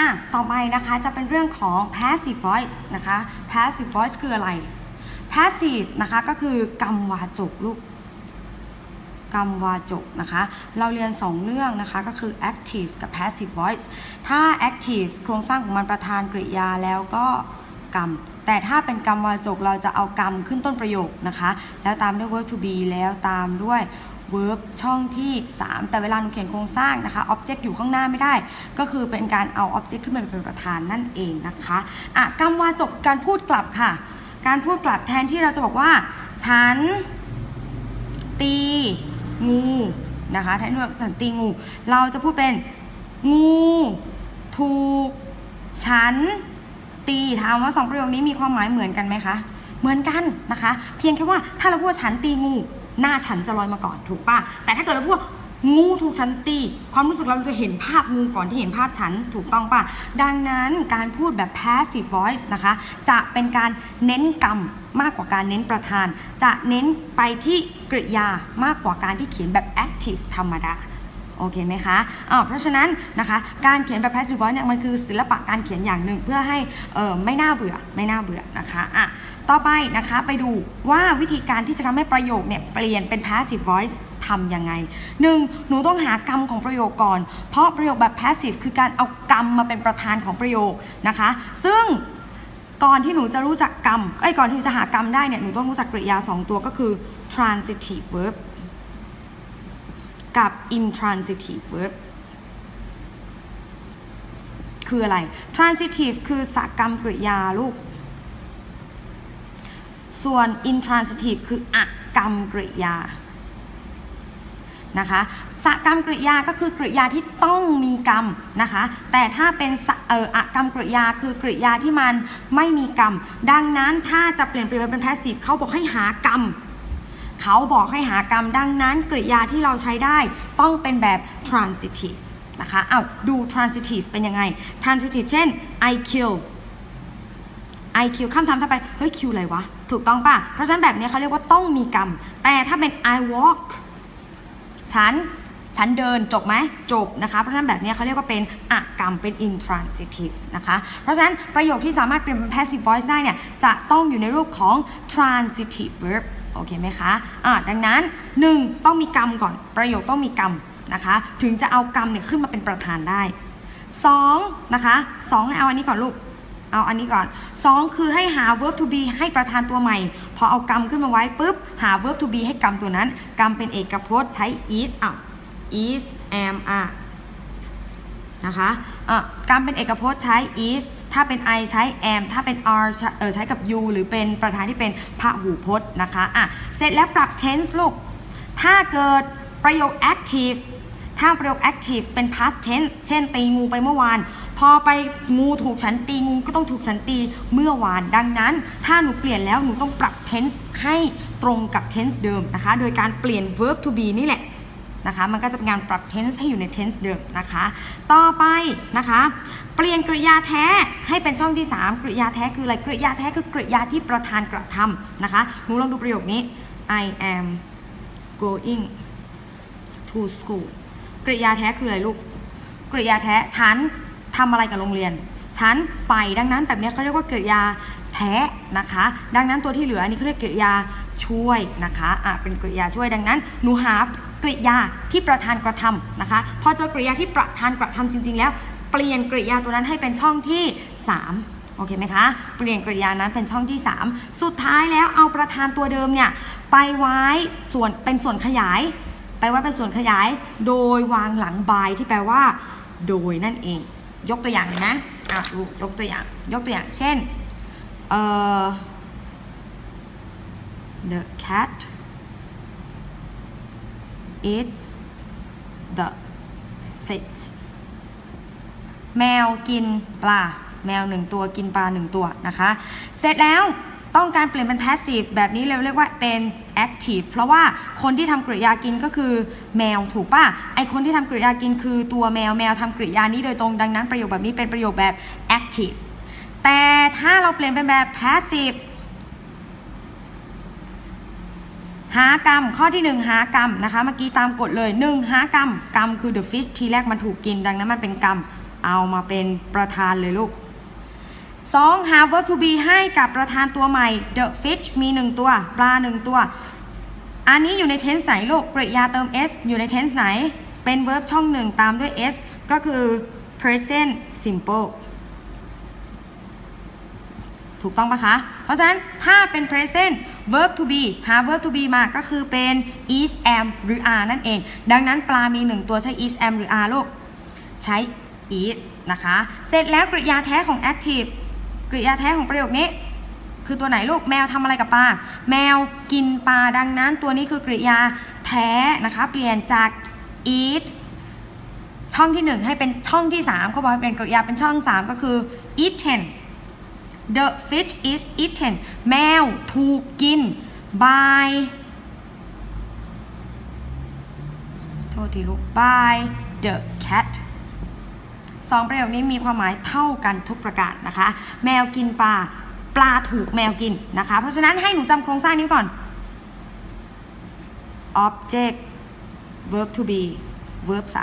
อะต่อไปนะคะจะเป็นเรื่องของ passive voice นะคะ passive voice คืออะไร passive นะคะก็คือกรรมวาจกลูกกรรมวาจกนะคะ เราเรียน 2 เรื่องนะคะ ก็คือ active กับ passive voice ถ้า active โครงสร้างของมันประธานกริยาแล้วก็กรรม แต่ถ้าเป็นกรรมวาจกเราจะเอากรรมขึ้นต้นประโยคนะคะ แล้วตามด้วย verb to be แล้วตามด้วย verb ช่องที่ 3 แต่เวลาหนูเขียนโครงสร้างนะคะ object อยู่ข้างหน้าไม่ได้ ก็คือเป็นการเอา object ขึ้นมาเป็นประธานนั่นเองนะคะอะกรรมวาจกการพูดกลับค่ะ การพูดกลับแทนที่เราจะบอกว่า ฉัน ตีงูนะคะแทนที่ฉันตีงู เราจะพูดเป็นงู ถูก ฉัน ตีถามว่าสองประโยคนี้มีความหมายเหมือนกันไหมคะ เหมือนกันนะคะ เพียงแค่ว่าถ้าเราพูดว่าฉันตีงู หน้าฉันจะลอยมาก่อนถูกปะแต่ถ้าเกิดเราพูดว่างูถูกฉันตีความรู้สึกเราจะเห็นภาพงูก่อนที่เห็นภาพฉันถูกต้องปะดังนั้นการพูดแบบ passive voice นะคะ จะเป็นการเน้นกรรมมากกว่าการเน้นประธาน จะเน้นไปที่กริยามากกว่าการที่เขียนแบบ active ธรรมดาโอเคไหมคะอ่าเพราะฉะนั้นนะคะ การเขียนแบบ passive voice เนี่ยมันคือศิลปะการเขียนอย่างหนึ่งเพื่อให้เออไม่น่าเบื่อไม่น่าเบื่อนะคะอะ ต่อไปนะคะไปดูว่าวิธีการที่จะทำให้ประโยคเนี่ยเปลี่ยนเป็น passive voice ทำยังไงหนึ่งหนูต้องหากรรมของประโยคก่อน เพราะประโยคแบบ passive คือการเอากรรมมาเป็นประธานของประโยคนะคะ ซึ่งก่อนที่หนูจะรู้จักกรรมไอ้ก่อนที่หนูจะหากรรมได้เนี่ยหนูต้องรู้จักกริยา 2 ตัวก็คือ transitive verb กับ intransitive verb คืออะไร transitive คือสกรรมกริยาลูก ส่วน intransitive คืออกรรมกริยานะคะสกรรมกริยาก็คือกริยาที่ต้องมีกรรมนะคะ แต่ถ้าเป็นเอ่ออกรรมกริยาคือกริยาที่มันไม่มีกรรม ดังนั้นถ้าจะเปลี่ยนไปเป็น passive เขาบอกให้หากรรมเขาบอกให้หากรรม ดังนั้นกริยาที่เราใช้ได้ต้องเป็นแบบ transitive นะคะอ้าวดู transitive เป็นยังไง transitive เช่น I kill I kill คำถามต่อไป เฮ้ยคิวอะไรวะ ถูกต้องป่ะ เพราะฉะนั้นแบบนี้เขาเรียกว่าต้องมีกรรม แต่ถ้าเป็น I walk ฉัน ฉันเดินจบไหมจบนะคะ เพราะฉะนั้นแบบนี้เขาเรียกว่าเป็นอกรรมเป็น intransitive นะคะ เพราะฉะนั้นประโยคที่สามารถเปลี่ยนเป็น passive voice ได้เนี่ย จะต้องอยู่ในรูปของ transitive verb โอเคไหมคะอ่าดังนั้น 1 ต้องมีกรรมก่อน ประโยคต้องมีกรรมนะคะ ถึงจะเอากรรมเนี่ยขึ้นมาเป็นประธานได้ 2 นะคะ2เอาอันนี้ก่อนลูก เอาอันนี้ก่อน 2 คือให้หา verb to be ให้ประธานตัวใหม่ พอเอากรรมขึ้นมาไว้ปุ๊บ หา verb to be ให้กรรมตัวนั้น กรรมเป็นเอกพจน์ใช้ is อะ is am are นะคะอะกรรมเป็นเอกพจน์ใช้ is ถ้าเป็น I ใช้ am ถ้าเป็น are ใช้เออใช้กับ you หรือเป็นประธานที่เป็นพหูพจน์นะคะอะเสร็จแล้วปรับ tense ลูก ถ้าเกิดประโยค active ถ้าประโยค active เป็น past tense เช่นตีงูไปเมื่อวาน พอไปงูถูกฉันตีงูก็ต้องถูกฉันตีเมื่อวาน ดังนั้น ถ้าหนูเปลี่ยนแล้วหนูต้องปรับ tense ให้ตรงกับ tense เดิมนะคะ โดยการเปลี่ยน verb to be นี่แหละนะคะมันก็จะเป็นการปรับ tense ให้อยู่ใน tense เดิมนะคะ ต่อไปนะคะ เปลี่ยนกริยาแท้ให้เป็นช่องที่ 3 กริยาแท้คืออะไรกริยาแท้คือกริยาที่ประธานกระทำนะคะหนูลองดูประโยคนี้ I am going to school กริยาแท้คืออะไรลูกกริยาแท้ฉัน ทำอะไรกับโรงเรียนฉันไปดังนั้นแบบนี้เขาเรียกว่ากริยาแท้นะคะ ดังนั้นตัวที่เหลืออันนี้เขาเรียกกริยาช่วยนะคะอะเป็นกริยาช่วยดังนั้นหนูหากริยาที่ประธานกระทำนะคะ พอเจอกริยาที่ประธานกระทำจริง ๆ แล้ว เปลี่ยนกริยาตัวนั้นให้เป็นช่องที่ 3โอเคไหมคะ เปลี่ยนกริยานั้นเป็นช่องที่ 3 สุดท้ายแล้วเอาประธานตัวเดิมเนี่ยไปไว้ส่วนเป็นส่วนขยาย ไปไว้เป็นส่วนขยาย โดยวางหลัง by ที่แปลว่า โดยนั่นเอง ยกตัวอย่างนะอะดูยกตัวอย่าง ยกตัวอย่าง เช่นเอ่อ the cat eats the fish แมวกินปลา แมวหนึ่งตัวกินปลาหนึ่งตัวนะคะ เสร็จแล้ว ต้องการเปลี่ยนเป็น passive แบบนี้เราเรียกว่าเป็น active เพราะว่าคนที่ทำกริยากินก็คือแมวถูกป่ะไอคนที่ทำกริยากินคือตัวแมวแมวทำกริยานี้โดยตรงดังนั้นประโยคแบบนี้เป็นประโยคแบบ active แต่ถ้าเราเปลี่ยนเป็นแบบ passive หากรรม ข้อที่ 1 หากรรมนะคะ เมื่อกี้ตามกฎเลย 1 หากรรม กรรมคือ the fish ทีแรกมันถูกกินดังนั้นมันเป็นกรรม เอามาเป็นประธานเลยลูก 2หา verb to be ให้กับประธานตัวใหม่ the fish มี 1 ตัว ปลา 1 ตัว อันนี้อยู่ใน tense ไหนลูกกริยาเติม s อยู่ใน tense ไหน เป็น verb ช่องหนึ่งตามด้วย s ก็คือ present simple ถูกต้องปะคะ เพราะฉะนั้นถ้าเป็น present verb to be หา verb to be มาก็คือเป็น is am หรือ are นั่นเอง ดังนั้นปลามี 1 ตัวใช้ is am หรือ are ลูก ใช้ is นะคะ เสร็จแล้วกริยาแท้ของ active กริยาแท้ของประโยคนี้ คือตัวไหนลูกแมวทำอะไรกับปลาแมวกินปลาดังนั้น ตัวนี้คือกริยาแท้นะคะเปลี่ยนจาก eat ช่องที่ 1 ให้เป็นช่องที่3เขาบอกให้เป็นกริยาเป็นช่อง 3 ก็คือ eaten the fish is eaten แมวถูกกิน by โทษทีลูก by the cat สองประโยคนี้มีความหมายเท่ากันทุกประการนะคะ แมวกินปลาปลาถูกแมวกินนะคะ เพราะฉะนั้นให้หนูจำโครงสร้างนี้ก่อน object verb to be verb 3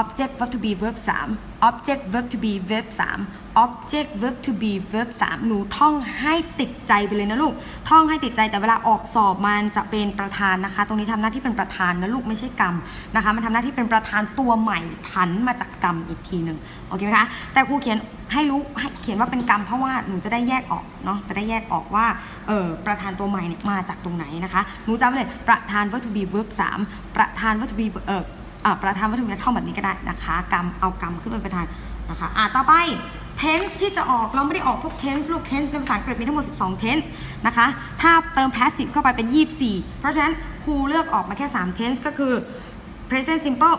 object verb to be verb 3 object verb to be verb 3 object verb to be verb 3 หนูท่องให้ติดใจไปเลยนะลูก ท่องให้ติดใจแต่เวลาออกสอบมันจะเป็นประธานนะคะ ตรงนี้ทำหน้าที่เป็นประธานนะลูกไม่ใช่กรรมนะคะ มันทำหน้าที่เป็นประธานตัวใหม่ผันมาจากกรรมอีกทีหนึ่งโอเคไหมคะ แต่ครูเขียนให้รู้ให้เขียนว่าเป็นกรรมเพราะว่าหนูจะได้แยกออกเนาะจะได้แยกออกว่าเออประธานตัวใหม่เนี่ยมาจากตรงไหนนะคะ หนูจำเลยประธาน verb to be verb 3 ประธาน verb to be เออประธานวัตถุดิบท่องแบบนี้ก็ได้นะคะกรรมเอากรรมขึ้นเป็นประธานนะคะอะต่อไป tense ที่จะออกเราไม่ได้ออกทุก tense ลูก tense ในภาษาอังกฤษมีทั้งหมด 12 tense นะคะ ถ้าเติม passive เข้าไปเป็น 24 เพราะฉะนั้นครูเลือกออกมาแค่ 3 tense ก็คือ present simple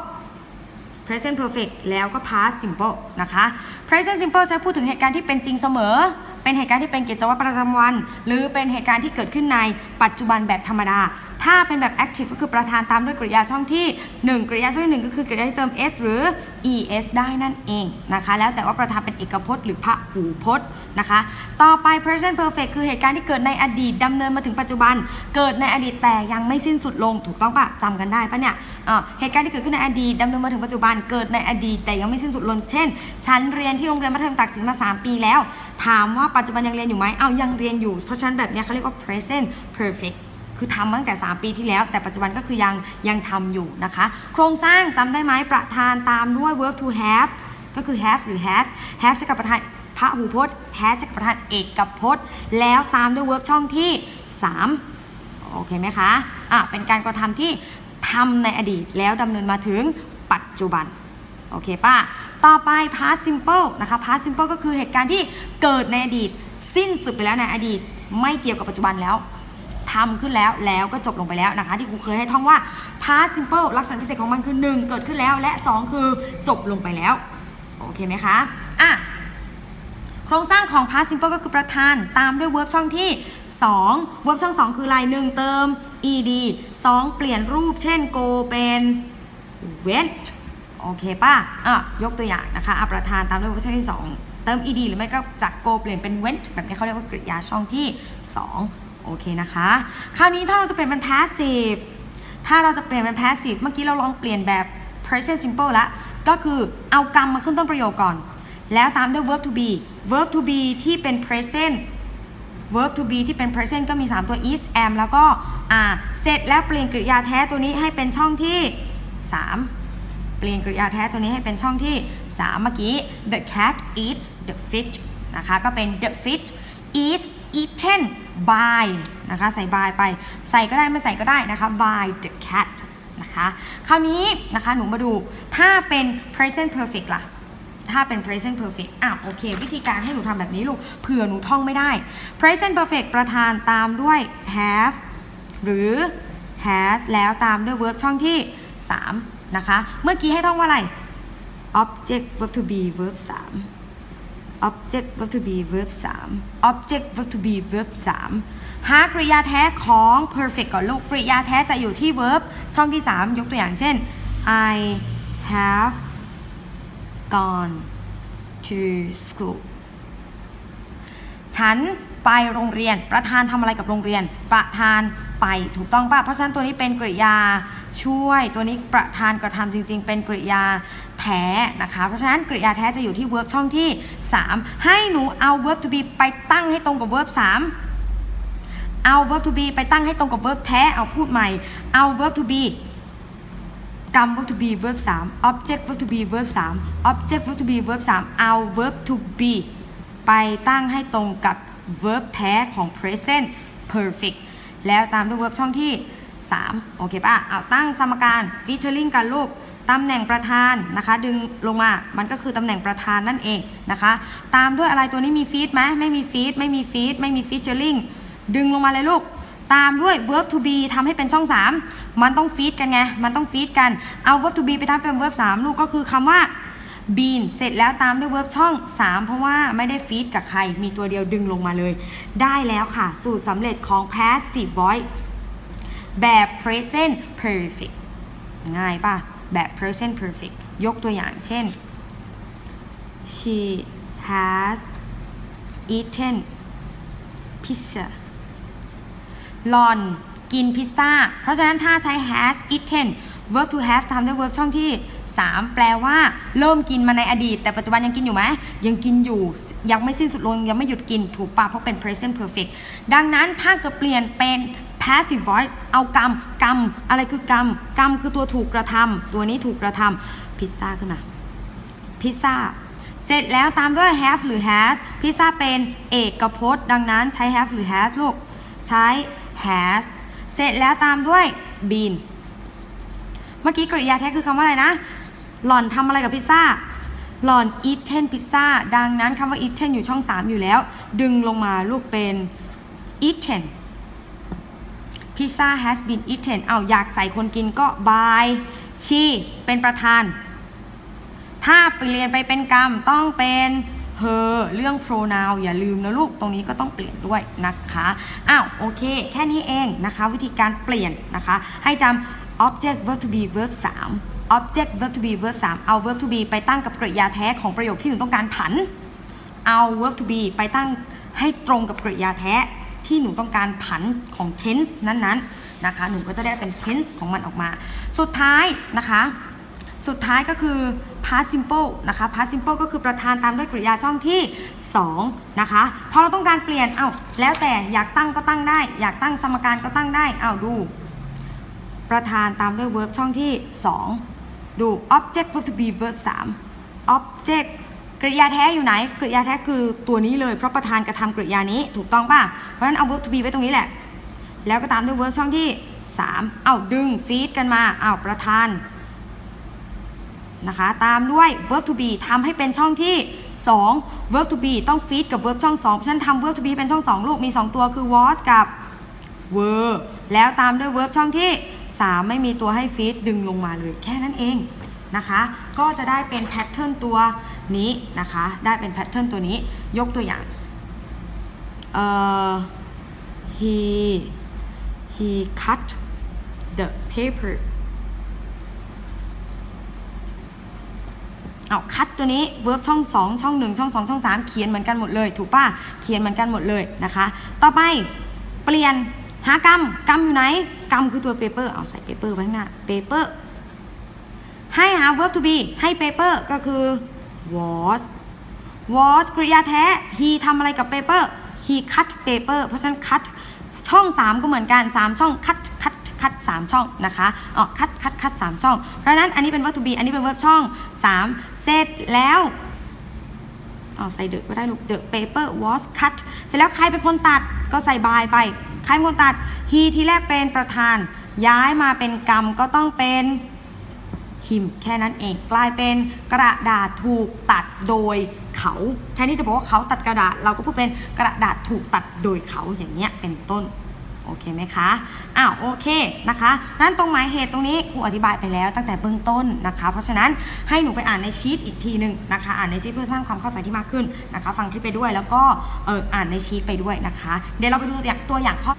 present perfect แล้วก็ past simple นะคะ present simple จะพูดถึงเหตุการณ์ที่เป็นจริงเสมอ เป็นเหตุการณ์ที่เป็นกิจวัตรประจำวัน หรือเป็นเหตุการณ์ที่เกิดขึ้นในปัจจุบันแบบธรรมดา ถ้าเป็นแบบ active ก็คือประธานตามด้วยกริยาช่องที่ 1 กริยาช่องที่ 1 ก็คือกริยาที่เติม s หรือ es ได้นั่นเองนะคะ แล้วแต่ว่าประธานเป็นเอกพจน์หรือพหูพจน์นะคะ ต่อไป present perfect คือเหตุการณ์ที่เกิดในอดีตดำเนินมาถึงปัจจุบัน เกิดในอดีตแต่ยังไม่สิ้นสุดลงถูกต้องปะจำกันได้ปะเนี่ยเหตุการณ์ที่เกิดขึ้นในอดีตดำเนินมาถึงปัจจุบัน เกิดในอดีตแต่ยังไม่สิ้นสุดลง เช่น ฉันเรียนที่โรงเรียนมัธยมตักสินมา 3 ปีแล้ว ถามว่าปัจจุบันยังเรียนอยู่ไหมเอายังเรียนอยู่ เพราะฉะนั้นแบบนี้เขาเรียกว่า present perfect คือทำตั้งแต่ 3 ปีที่แล้ว แต่ปัจจุบันก็คือยังยังทำอยู่นะคะ โครงสร้างจำได้ไหมประธานตามด้วย verb to have ก็คือ have หรือ has have จะกับประธานพระหูพจน์ has จะกับประธานเอกพจน์ แล้วตามด้วย verb ช่องที่ 3 โอเคไหมคะ อะ เป็นการกระทำที่ทำในอดีตแล้วดำเนินมาถึงปัจจุบัน โอเคป่ะ ต่อไป past simple นะคะ past simple ก็คือเหตุการณ์ที่เกิดในอดีต สิ้นสุดไปแล้วในอดีต ไม่เกี่ยวกับปัจจุบันแล้ว ทำขึ้นแล้วแล้วก็จบลงไปแล้วนะคะ ที่ครูเคยให้ท่องว่า past simple ลักษณะพิเศษของมันคือ 1 เกิดขึ้นแล้ว และ 2 คือจบลงไปแล้ว โอเคไหมคะอะโครงสร้างของ past simple ก็คือประธานตามด้วย verb ช่องที่ 2 verb ช่อง 2 คืออะไร1เติม ed 2 เปลี่ยนรูปเช่น go เป็น went โอเคป่ะอะยกตัวอย่างนะคะอะประธานตามด้วย verb ช่องที่ 2 เติม ed หรือไม่ก็จาก go เปลี่ยนเป็น went แบบนี้เขาเรียกว่ากริยาช่องที่ 2 โอเคนะคะ คราวนี้ถ้าเราจะเปลี่ยนเป็น passive ถ้าเราจะเปลี่ยนเป็น passive เมื่อกี้เราลองเปลี่ยนแบบ present simple ละ ก็คือเอากรรมมาขึ้นต้นประโยคก่อน แล้วตามด้วย verb to be verb to be ที่เป็น present verb to be ที่เป็น present ก็มี 3 ตัว is am แล้วก็ are เสร็จแล้วเปลี่ยนกริยาแท้ตัวนี้ให้เป็นช่องที่ 3 เปลี่ยนกริยาแท้ตัวนี้ให้เป็นช่องที่ 3 เมื่อกี้ the cat eats the fish นะคะ ก็เป็น the fish is eaten by นะคะใส่ by ไป ใส่ก็ได้ไม่ใส่ก็ได้นะคะ by the cat นะคะคราวนี้นะคะหนูมาดูถ้าเป็น present perfect ล่ะ ถ้าเป็น present perfect อะโอเค วิธีการให้หนูทำแบบนี้ลูกเผื่อหนูท่องไม่ได้ present perfect ประธานตามด้วย have หรือ has แล้วตามด้วย verb ช่องที่ 3 นะคะ เมื่อกี้ให้ท่องว่าอะไร object verb to be verb 3 object verb to be verb 3 object verb to be verb 3 หากริยาแท้ของ perfect ก่อนลูกกริยาแท้จะอยู่ที่ verb ช่องที่ 3 ยกตัวอย่างเช่น I have gone to school ฉันไปโรงเรียน ประธานทำอะไรกับโรงเรียน ประธานไปถูกต้องป่ะ เพราะฉะนั้นตัวนี้เป็นกริยา ช่วย ตัวนี้ประธานกระทำจริง ๆ เป็นกริยาแท้นะคะ เพราะฉะนั้นกริยาแท้จะอยู่ที่ verb ช่องที่ 3 ให้หนูเอา verb to be ไปตั้งให้ตรงกับ verb 3เอา verb to be ไปตั้งให้ตรงกับ verb แท้ เอาพูดใหม่ เอา verb to be กรรม verb to be verb 3 object verb to be verb 3 object verb to be verb 3เอา verb to be ไปตั้งให้ตรงกับ verb แท้ของ present perfect แล้วตามด้วย verb ช่องที่ 3 โอเคป่ะเอาตั้งสมการ featuring กันลูกตำแหน่งประธานนะคะ ดึงลงมา มันก็คือตำแหน่งประธานนั่นเองนะคะ ตามด้วยอะไรตัวนี้มี feed ไหมไม่มี feed ไม่มี feed ไม่มี featuring ดึงลงมาเลยลูก ตามด้วย verb to be ทำให้เป็นช่อง 3 มันต้อง feed กันไง มันต้อง feed กัน เอา verb to be ไปทำเป็น verb 3 ลูกก็คือคำว่า bean เสร็จแล้วตามด้วย verb ช่อง 3 เพราะว่าไม่ได้ feed กับใคร มีตัวเดียวดึงลงมาเลย ได้แล้วค่ะ สูตรสำเร็จของ passive voice แบบ present perfect ง่ายป่ะ แบบ present perfect ยกตัวอย่างเช่น she has eaten pizza หลอนกินพิซซ่า เพราะฉะนั้นถ้าใช้ has eaten verb to have ทำด้วย verb ช่องที่ 3 แปลว่า เริ่มกินมาในอดีต แต่ปัจจุบันยังกินอยู่ไหม ยังกินอยู่ ยังไม่สิ้นสุดลง ยังไม่หยุดกินถูกปะเพราะเป็น present perfect ดังนั้นถ้าเกิดเปลี่ยนเป็น passive voice เอากรรมกรรมอะไรคือกรรมกรรมคือตัวถูกกระทำตัวนี้ถูกกระทำพิซซ่าขึ้นมาพิซซ่าเสร็จแล้วตามด้วย have หรือ has พิซซ่าเป็นเอกพจน์ ดังนั้นใช้ have หรือ has ลูก ใช้ has เสร็จแล้วตามด้วย been เมื่อกี้กริยาแท้คือคำว่าอะไรนะ หล่อนทำอะไรกับพิซซ่า หล่อน eaten พิซซ่าดังนั้นคำว่า eaten อยู่ช่อง 3 อยู่แล้ว ดึงลงมาลูกเป็น eaten พิซซ่า has been eaten เอาอยากใส่คนกินก็ by she เป็นประธาน ถ้าเปลี่ยนไปเป็นกรรมต้องเป็น her เรื่อง pronoun อย่าลืมนะลูก ตรงนี้ก็ต้องเปลี่ยนด้วยนะคะ อ้าว โอเค แค่นี้เองนะคะ วิธีการเปลี่ยนนะคะ ให้จำ object verb to be verb 3 object verb to be verb 3 เอา verb to be ไปตั้งกับกริยาแท้ของประโยคที่หนูต้องการผัน เอา verb to be ไปตั้งให้ตรงกับกริยาแท้ ที่หนูต้องการผันของ tense นั้นๆนะคะ หนูก็จะได้เป็น tense ของมันออกมา สุดท้ายนะคะ สุดท้ายก็คือ past simple นะคะ past simple ก็คือประธานตามด้วยกริยาช่องที่ 2 นะคะ พอเราต้องการเปลี่ยน เอ้า แล้วแต่อยากตั้งก็ตั้งได้ อยากตั้งสมการก็ตั้งได้ เอ้าดู ประธานตามด้วย verb ช่องที่ 2 ดู object verb to be verb 3 object กริยาแท้อยู่ไหน กริยาแท้คือตัวนี้เลยเพราะประธานกระทำกริยานี้ถูกต้องป่ะ เพราะฉะนั้นเอา verb to be ไว้ตรงนี้แหละ แล้วก็ตามด้วย verb ช่องที่ 3 เอาดึง feed กันมาเอาประธานนะคะตามด้วย verb to be ทำให้เป็นช่องที่ 2 verb to be ต้อง feed กับ verb ช่อง2เพราะฉะนั้นทำ verb to be เป็นช่อง 2 ลูกมี 2 ตัวคือ was กับ were แล้วตามด้วย verb ช่องที่ 3 ไม่มีตัวให้ feed ดึงลงมาเลยแค่นั้นเองนะคะ ก็จะได้เป็น pattern ตัว นี้นะคะ ได้เป็น pattern ตัวนี้ยกตัวอย่างเอ่อ he he cut the paper เอาคัดตัวนี้ verb ช่อง 2 ช่อง 1 ช่อง 2 ช่อง 3 เขียนเหมือนกันหมดเลย ถูกป่ะ เขียนเหมือนกันหมดเลยนะคะ ต่อไปเปลี่ยนหากรรมกรรมอยู่ไหนกรรมคือตัว paper เอาใส่ paper ไว้ข้างหน้า paper ให้หา verb to be ให้ paper ก็คือ was was กริยาแท้ he ทำอะไรกับ paper he cut paper เพราะฉะนั้น cut ช่อง 3 ก็เหมือนกัน 3 ช่อง cut cut คัด3ช่องนะคะอ๋อคัดคัดคัด3ช่อง เพราะฉะนั้นอันนี้เป็น verb to be อันนี้เป็น verb ช่อง 3 เสร็จแล้วเอาใส่เดอะก็ได้ลูก the paper was cut เสร็จแล้วใครเป็นคนตัดก็ใส่ by ไป ใครเป็นคนตัด he ที่แรกเป็นประธาน ย้ายมาเป็นกรรมก็ต้องเป็น หิมแค่นั้นเองกลายเป็นกระดาษถูกตัดโดยเขาแทนที่จะบอกว่าเขาตัดกระดาษ เราก็พูดเป็นกระดาษถูกตัดโดยเขาอย่างเงี้ยเป็นต้นโอเคไหมคะ อ้าวโอเคนะคะ นั้นตรงหมายเหตุตรงนี้ครูอธิบายไปแล้วตั้งแต่เบื้องต้นนะคะ เพราะฉะนั้นให้หนูไปอ่านในชีตอีกทีหนึ่งนะคะ อ่านในชีตเพื่อสร้างความเข้าใจที่มากขึ้นนะคะ ฟังคลิปไปด้วยแล้วก็เอออ่านในชีตไปด้วยนะคะ เดี๋ยวเราไปดูตัวอย่างตัวอย่างข้อ